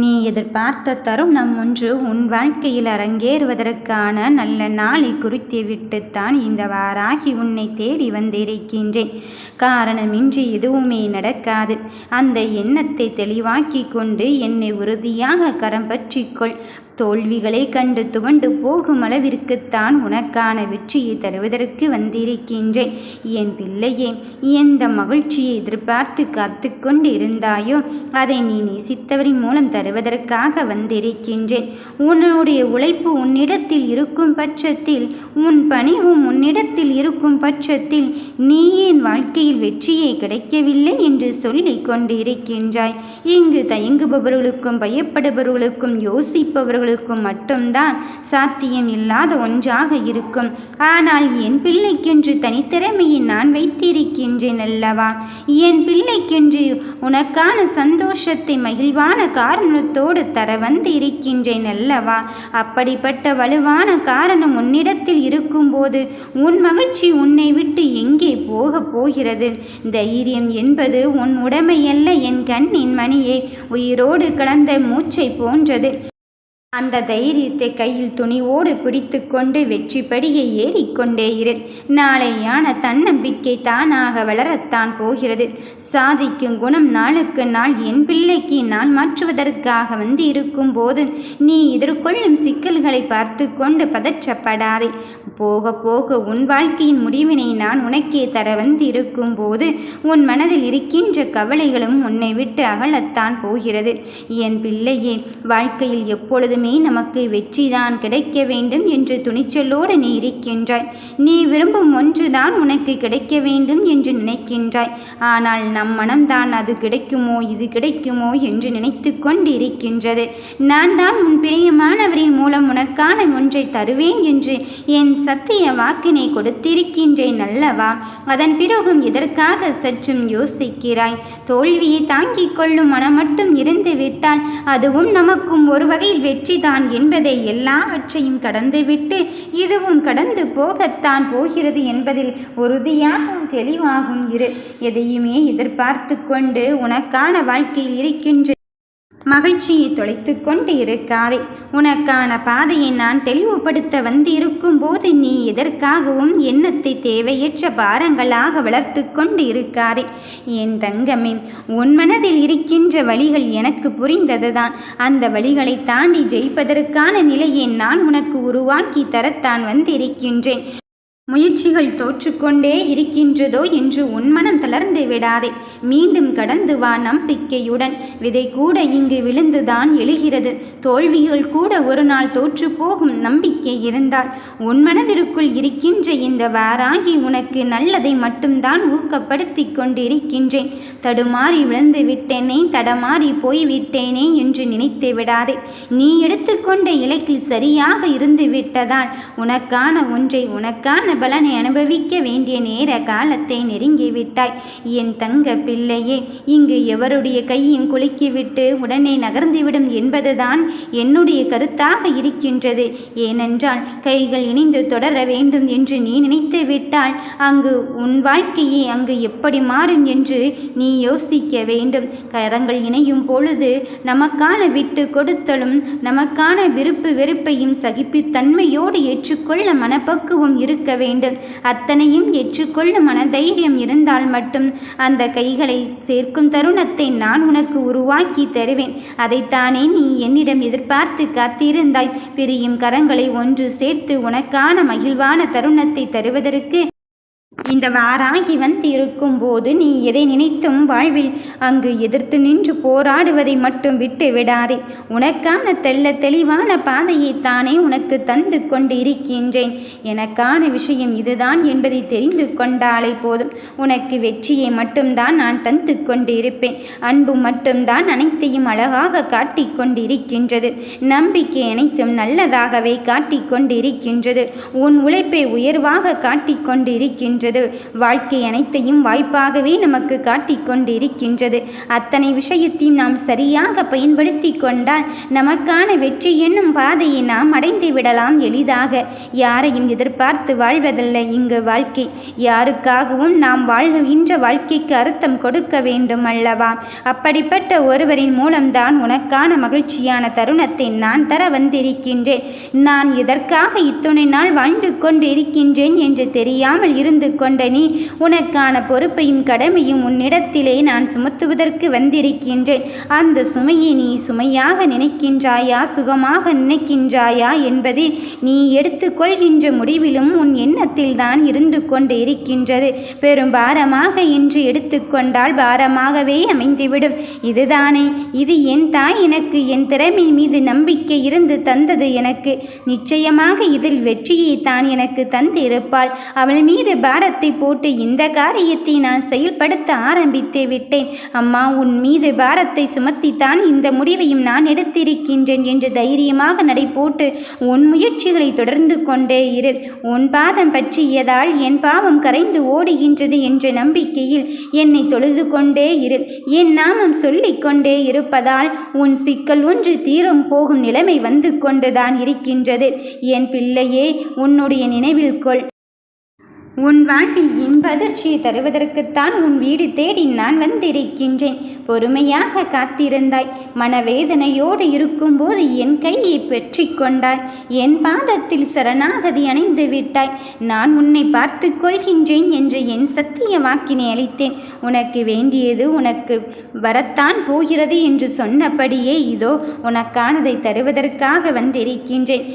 நீ எதிர்பார்த்த தருணம் ஒன்று உன் வாழ்க்கையில் அரங்கேறுவதற்கான நல்ல நாளை குறித்து விட்டுத்தான் இந்த வாராகி உன்னை தேடி வந்திருக்கின்றேன். காரணமின்றி எதுவுமே நடக்காது. அந்த எண்ணத்தை தெளிவாக்கிக் கொண்டு என்னை உறுதியாக கரம் பற்றிக்கொள். தோல்விகளை கண்டு துவண்டு போகும் அளவிற்குத்தான் உனக்கான வெற்றியை தருவதற்கு வந்திருக்கின்றேன். என் பிள்ளையே எந்த மகிழ்ச்சியை எதிர்பார்த்து காத்து கொண்டு இருந்தாயோ அதை நீ நேசித்தவரின் மூலம் தருவதற்காக வந்திருக்கின்றேன். உன்னுடைய உழைப்பு உன்னிடத்தில் இருக்கும் பட்சத்தில் உன் பணிவும் உன்னிடத்தில் இருக்கும் பட்சத்தில் நீ என் வாழ்க்கையில் வெற்றியை கிடைக்கவில்லை என்று சொல்லிக் கொண்டிருக்கின்றாய். இங்கு தயங்குபவர்களுக்கும் பயப்படுபவர்களுக்கும் யோசிப்பவர்கள் அவர்களுக்கு மட்டும்தான் சாத்தியம் இல்லாத ஒன்றாக இருக்கும். ஆனால் என் பிள்ளைக்கென்று தனித்திறமையை நான் வைத்திருக்கின்றேன் அல்லவா? என் பிள்ளைக்கென்று உனக்கான சந்தோஷத்தை மகிழ்வான காரணத்தோடு தர வந்து இருக்கின்றேன் அல்லவா? அப்படிப்பட்ட வலுவான காரணம் உன்னிடத்தில் இருக்கும்போது உன் மகிழ்ச்சி உன்னை விட்டு எங்கே போக போகிறது? தைரியம் என்பது உன் உடைமையல்ல என் கண்ணின் மணியை. உயிரோடு கடந்த மூச்சை போன்றது. அந்த தைரியத்தை கையில் துணிவோடு பிடித்து கொண்டு வெற்றி படியை ஏறிக்கொண்டே இரு. நாளையான தன்னம்பிக்கை தானாக வளரத்தான் போகிறது. சாதிக்கும் குணம் நாளுக்கு நாள் என் பிள்ளைக்கு நான் மாற்றுவதற்காக வந்து இருக்கும் போது நீ எதிர்கொள்ளும் சிக்கல்களை பார்த்து கொண்டு பதற்றப்படாதே. போக போக உன் வாழ்க்கையின் முடிவினை நான் உனக்கே தர வந்து இருக்கும் போது உன் மனதில் இருக்கின்ற கவலைகளும் உன்னை விட்டு அகலத்தான் போகிறது. என் பிள்ளையே வாழ்க்கையில் எப்பொழுதும் மட்டுமே நமக்கு வெற்றிதான் கிடைக்க வேண்டும் என்று துணிச்சலோடு நீ இருக்கின்றாய். நீ விரும்பும் ஒன்றுதான் உனக்கு கிடைக்க வேண்டும் என்று நினைக்கின்றாய். ஆனால் நம் மனம்தான் அது கிடைக்குமோ இது கிடைக்குமோ என்று நினைத்து கொண்டு இருக்கின்றது நான் தான் உன் பிரியமானவரின் மூலம் உனக்கான ஒன்றை தருவேன் என்று என் சத்திய வாக்கினை கொடுத்திருக்கின்றேன் அல்லவா? அதன் பிறகும் எதற்காக சற்றும் யோசிக்கிறாய்? தோல்வியை தாங்கிக் கொள்ளும் மனம் மட்டும் இருந்து விட்டால் அதுவும் நமக்கும் ஒரு வகையில் வெற்றி வெற்றிதான் என்பதை எல்லாவற்றையும் கடந்துவிட்டு இதுவும் கடந்து போகத்தான் போகிறது என்பதில் உறுதியாகவும் தெளிவாகும் இரு. எதையுமே எதிர்பார்த்து கொண்டு உனக்கான வாழ்க்கையில் இருக்கின்ற மகிழ்ச்சியை தொலைத்து கொண்டு இருக்காதே. உனக்கான பாதையை நான் தெளிவுபடுத்த வந்திருக்கும் போது நீ எதற்காகவும் எண்ணத்தை தேவையற்ற பாரங்களாக வளர்த்து கொண்டு இருக்காதே. என் தங்கமே உன் மனதில் இருக்கின்ற வழிகள் எனக்கு புரிந்ததுதான். அந்த வழிகளை தாண்டி ஜெயிப்பதற்கான நிலையை நான் உனக்கு உருவாக்கி தரத்தான் வந்திருக்கின்றேன். முயற்சிகள் தோற்றுக்கொண்டே இருக்கின்றதோ என்று உன்மனம் தளர்ந்து விடாதே. மீண்டும் கடந்து வா நம்பிக்கையுடன். விதை கூட இங்கு விழுந்துதான் எழுகிறது. தோல்விகள் கூட ஒரு நாள் தோற்று போகும் நம்பிக்கை இருந்தால். உன் மனதிற்குள் இருக்கின்ற இந்த வாராகி உனக்கு நல்லதை மட்டும்தான் ஊக்கப்படுத்தி கொண்டிருக்கின்றேன். தடுமாறி விழுந்து விட்டேனே தடமாறி போய்விட்டேனே என்று நினைத்து விடாதே. நீ எடுத்துக்கொண்ட இலக்கில் சரியாக இருந்து விட்டதால் உனக்கான ஒன்றை உனக்கான பலனை அனுபவிக்க வேண்டிய நேர காலத்தை நெருங்கிவிட்டாய் என் தங்க பிள்ளையே இங்கு எவருடைய கையும் குலுக்கிவிட்டு உடனே நகர்ந்துவிடும் என்பதுதான் என்னுடைய கருத்தாக இருக்கின்றது. ஏனென்றால் கைகள் இணைந்து தொடர வேண்டும் என்று நீ நினைத்து விட்டால் அங்கு உன் வாழ்க்கையே அங்கு எப்படி மாறும் என்று நீ யோசிக்க வேண்டும். கரங்கள் இணையும் பொழுது நமக்கான விட்டு கொடுத்தலும் நமக்கான விருப்பு வெறுப்பையும் சகிப்புத்தன்மையோடு ஏற்றுக்கொள்ள மனப்பக்குவம் இருக்க வேண்டும். அத்தனையும் ஏற்றுக்கொள்ளும் மனதைரியம் இருந்தால் மட்டும் அந்த கைகளை சேர்க்கும் தருணத்தை நான் உனக்கு உருவாக்கி தருவேன். அதைத்தானே நீ என்னிடம் எதிர்பார்த்து காத்திருந்தாய். பிரியும் கரங்களை ஒன்று சேர்த்து உனக்கான மகிழ்வான தருணத்தை தருவதற்கு இந்த வாராகி வந்து இருக்கும்போது நீ எதை நினைத்தும் வாழ்வில் அங்கு எதிர்த்து நின்று போராடுவதை மட்டும் விட்டு விடாதே. உனக்கான தெல்ல தெளிவான பாதையை தானே உனக்கு தந்து கொண்டு இருக்கின்றேன் எனக்கான விஷயம் இதுதான் என்பதை தெரிந்து கொண்டாலே போதும். உனக்கு வெற்றியை மட்டும்தான் நான் தந்து கொண்டு இருப்பேன் அன்பு மட்டும்தான் அனைத்தையும் அழகாக காட்டிக் கொண்டிருக்கின்றது. நம்பிக்கை அனைத்தும் நல்லதாகவே காட்டிக் கொண்டிருக்கின்றது. உன் உழைப்பை உயர்வாக காட்டிக் கொண்டிருக்கின்றது இருக்கின்றது. வாழ்க்கை அனைத்தையும் வாய்ப்பாகவே நமக்கு காட்டிக்கொண்டிருக்கின்றது அத்தனை விஷயத்தையும் நாம் சரியாக பயன்படுத்தி கொண்டால் நமக்கான வெற்றி என்னும் பாதையை நாம் அடைந்து விடலாம் எளிதாக. யாரையும் எதிர்பார்த்து வாழ்வதல்ல இங்கு வாழ்க்கை. யாருக்காகவும் நாம் வாழ்கின்ற வாழ்க்கைக்கு அர்த்தம் கொடுக்க வேண்டும் அல்லவா? அப்படிப்பட்ட ஒருவரின் மூலம்தான் உனக்கான மகிழ்ச்சியான தருணத்தை நான் தர வந்திருக்கின்றேன். நான் எதற்காக இத்துணை நாள் வாழ்ந்து கொண்டு இருக்கின்றேன் என்று தெரியாமல் இருந்து கொண்ட நீ உனக்கான பொறுப்பையும் கடமையும் உன்னிடத்திலே நான் சுமத்துவதற்கு வந்திருக்கின்றேன். அந்த சுமையை நீ சுமையாக நினைக்கின்றாயா சுகமாக நினைக்கின்றாயா என்பது நீ எடுத்துக்கொள்கின்ற முடிவிலும் உன் எண்ணத்தில் தான் இருந்து கொண்டு இருக்கின்றது. பெரும் பாரமாக என்று எடுத்துக்கொண்டால் பாரமாகவே அமைந்துவிடும். இதுதானே இது என் தாய் எனக்கு என் திறமை மீது நம்பிக்கை இருந்து தந்தது எனக்கு. நிச்சயமாக இதில் வெற்றியை தான் எனக்கு தந்திருப்பாள். அவள் மீது பாரத்தை போட்டு இந்த காரியத்தை நான் செயல்படுத்த ஆரம்பித்து விட்டேன். அம்மா உன் மீது பாரத்தை சுமத்தித்தான் இந்த முடிவையும் நான் எடுத்திருக்கின்றேன் என்று தைரியமாக நடை போட்டு உன் முயற்சிகளை தொடர்ந்து கொண்டே இரு. உன் பாதம் பற்றியதால் என் பாவம் கரைந்து ஓடுகின்றது என்ற நம்பிக்கையில் என்னை தொழுது கொண்டே இரு. என் நாமம் சொல்லிக்கொண்டே இருப்பதால் உன் சிக்கல் ஒன்று தீரும் போகும் நிலைமை வந்து கொண்டுதான் இருக்கின்றது. என் பிள்ளையே உன்னுடைய நினைவில் கொள். உன் வாழ்வில் இன்பதிர்ச்சியை தருவதற்குத்தான் உன் வீடு தேடி நான் வந்திருக்கின்றேன். பொறுமையாக காத்திருந்தாய். மனவேதனையோடு இருக்கும்போது என் கையை பெற்றி கொண்டாய். என் பாதத்தில் சரணாகதி அணைந்து விட்டாய். நான் உன்னை பார்த்து கொள்கின்றேன் என்று என் சத்திய வாக்கினை அளித்தேன். உனக்கு வேண்டியது உனக்கு வரத்தான் போகிறது என்று சொன்னபடியே இதோ உனக்கானதை தருவதற்காக வந்திருக்கின்றேன்.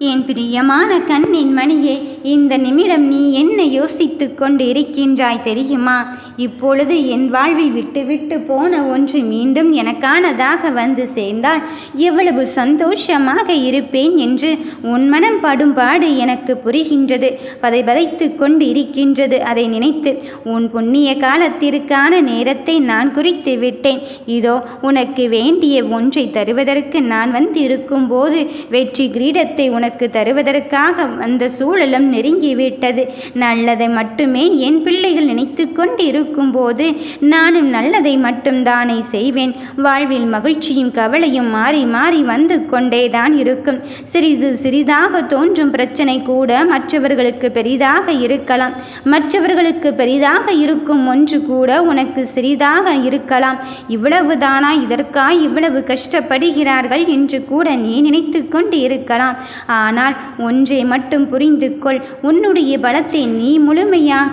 என் பிரியமான கண்ணின் மணியே இந்த நிமிடம் நீ என்ன யோசித்து கொண்டு இருக்கின்றாய் தெரியுமா? இப்பொழுது என் வாழ்வில் விட்டு விட்டு போன ஒன்று மீண்டும் எனக்கானதாக வந்து சேர்ந்தால் எவ்வளவு சந்தோஷமாக இருப்பேன் என்று உன் மனம் படும் பாடு எனக்கு புரிகின்றது. பதை பதைத்து கொண்டு இருக்கின்றது அதை நினைத்து உன் புண்ணிய காலத்திற்கான நேரத்தை நான் குறித்து விட்டேன். இதோ உனக்கு வேண்டிய ஒன்றை தருவதற்கு நான் வந்திருக்கும் போது வெற்றி கிரீடத்தை உனக்கு தருவதற்காக அந்த சூழலும் நெருங்கிவிட்டது. நல்லதை மட்டுமே என் பிள்ளைகள் நினைத்து கொண்டு இருக்கும்போது நானும் நல்லதை மட்டும்தானே செய்வேன். வாழ்வில் மகிழ்ச்சியும் கவலையும் மாறி மாறி வந்து கொண்டேதான் இருக்கும். சிறிது சிறிதாக தோன்றும் பிரச்சனை கூட மற்றவர்களுக்கு பெரிதாக இருக்கலாம். மற்றவர்களுக்கு பெரிதாக இருக்கும் ஒன்று கூட உனக்கு சிறிதாக இருக்கலாம். இவ்வளவுதானா? இதற்காய் இவ்வளவு கஷ்டப்படுகிறார்கள் என்று கூட நீ நினைத்து கொண்டு இருக்கலாம் ஆனால் ஒன்றை மட்டும் புரிந்து கொள் உன்னுடைய பலத்தை நீ முழுமையாக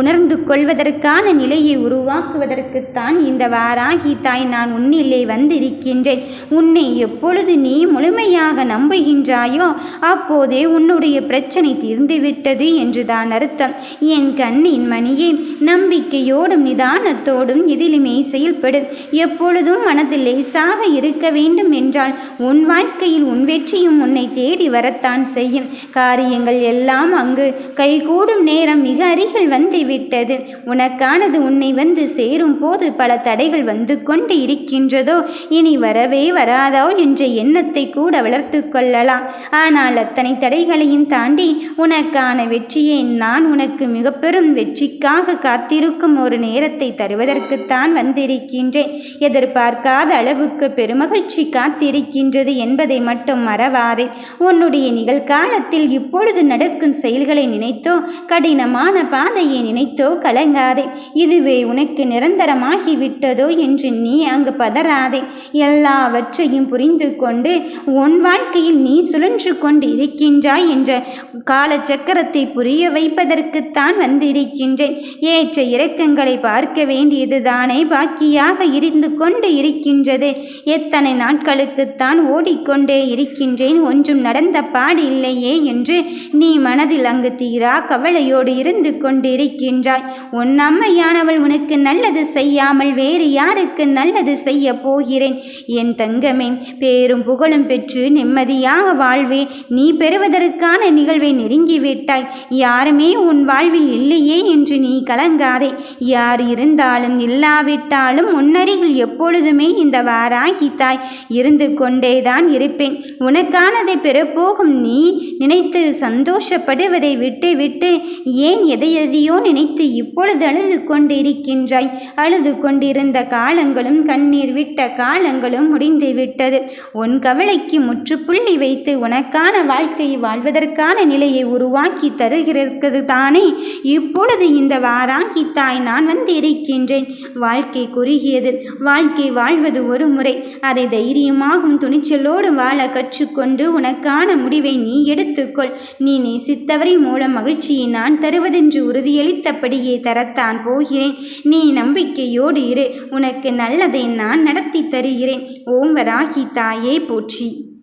உணர்ந்து கொள்வதற்கான நிலையை உருவாக்குவதற்குத்தான் இந்த வாராகி தாய் நான் உன்னிலே வந்திருக்கின்றேன். உன்னை எப்பொழுது நீ முழுமையாக நம்புகின்றாயோ அப்போதே உன்னுடைய பிரச்சனை தீர்ந்துவிட்டது என்றுதான் அர்த்தம். என் கண்ணின் மணியே நம்பிக்கையோடும் நிதானத்தோடும் எதிலுமே செயல்படும் எப்பொழுதும் மனதில் லேசாக இருக்க வேண்டும் என்றால் உன் வாழ்க்கையில் உன் வெற்றியும் உன்னை தேடி வரத்தான் செய்யும். காரியங்கள் எல்லாம் அங்கு கைகூடும் நேரம் மிக அருகில் வந்து விட்டது உனக்கானது உன்னை வந்து சேரும் போது பல தடைகள் வந்து கொண்டு இருக்கின்றதோ இனி வரவே வராதோ என்ற எண்ணத்தை கூட வளர்த்து கொள்ளலாம். ஆனால் அத்தனை தடைகளையும் தாண்டி உனக்கான வெற்றியை நான் உனக்கு மிக பெரும் வெற்றிக்காக காத்திருக்கும் ஒரு நேரத்தை தருவதற்குத்தான் வந்திருக்கின்றேன். எதிர்பார்க்காத அளவுக்கு பெருமகிழ்ச்சி காத்திருக்கின்றது என்பதை மட்டும் மறவாதே. உன்னுடைய நிகழ்காலத்தில் இப்பொழுது நடக்கும் செயல்களை நினைத்தோ கடினமான பாதையை நினைத்தோ கலங்காதே. இதுவே உனக்கு நிரந்தரமாகி விட்டதோ என்று நீ அங்கு பதறாதே. எல்லாவற்றையும் புரிந்து கொண்டு உன் வாழ்க்கையில் நீ சுழன்று கொண்டு இருக்கின்றாய் என்ற கால சக்கரத்தை புரிய வைப்பதற்குத்தான் வந்திருக்கின்றேன். ஏற்ற இறக்கங்களை பார்க்க வேண்டியதுதானே பாக்கியாக இருந்து கொண்டு இருக்கின்றது. எத்தனை நாட்களுக்குத்தான் ஓடிக்கொண்டே இருக்கின்றேன். ஒன்றும் நடந்த பாடு இல்லையே என்று நீ மனதில் அங்கு தீரா கவலையோடு இருந்து கொண்டிருக்கின்றாய். உன் அம்மையானவள் உனக்கு நல்லது செய்யாமல் வேறு யாருக்கு நல்லது செய்ய போகிறேன்? என் தங்கமே பேரும் புகழும் பெற்று நிம்மதியாக வாழ்வே. நீ பெறுவதற்கான நிகழ்வை நெருங்கிவிட்டாய். யாருமே உன் வாழ்வில் இல்லையே என்று நீ கலங்காதே. யார் இருந்தாலும் இல்லாவிட்டாலும் உன்னருகில் எப்பொழுதுமே இந்த வாராகி தாய் இருந்து கொண்டேதான் இருப்பேன். உனக்கானதை பெறப்போ போகும் நீ நினைத்து சந்தோஷப்படுவதை விட்டு விட்டு ஏன் எதை எதையோ நினைத்து இப்பொழுது அழுது கொண்டிருக்கின்றாய்? அழுது கொண்டிருந்த காலங்களும் கண்ணீர் விட்ட காலங்களும் முடிந்து விட்டது. உன் கவலைக்கு முற்றுப்புள்ளி வைத்து உனக்கான வாழ்க்கையை வாழ்வதற்கான நிலையை உருவாக்கி தருகிறது தானே? இப்பொழுது இந்த வாராகி தாய் நான் வந்து இருக்கின்றேன் வாழ்க்கை குறுகியது. வாழ்க்கை வாழ்வது ஒரு முறை. அதை தைரியமாகும் துணிச்சலோடு வாழ கற்றுக்கொண்டு உனக்கான முடிவை நீ எடுத்துக்கொள். நீ நேசித்தவரின் மூலம் மகிழ்ச்சியை நான் தருவதென்று உறுதியளித்தபடியே தரத்தான் போகிறேன். நீ நம்பிக்கையோடு இரு. உனக்கு நல்லதை நான் நடத்தி தருகிறேன். ஓம் வராகி தாயே போற்றி.